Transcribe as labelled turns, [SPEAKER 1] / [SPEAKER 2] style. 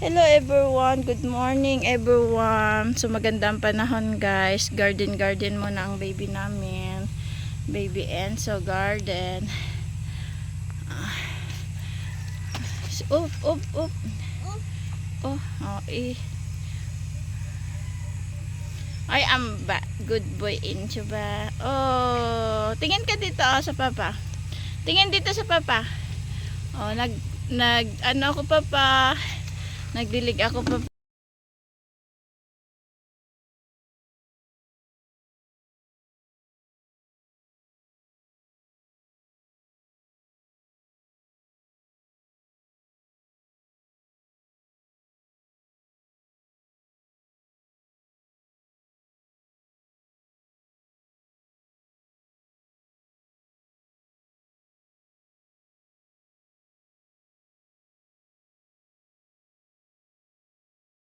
[SPEAKER 1] Hello everyone, good morning everyone. So magandang panahon guys. Garden garden muna ang baby namin. Baby Enzo garden. Up, up, up. Oh, oh, eh. I am ba good boy Enzo ba? Oh, tingin ka dito oh, sa papa. Tingin dito sa papa. Oh, nag nag ano ako papa. Nagdilig ako papa.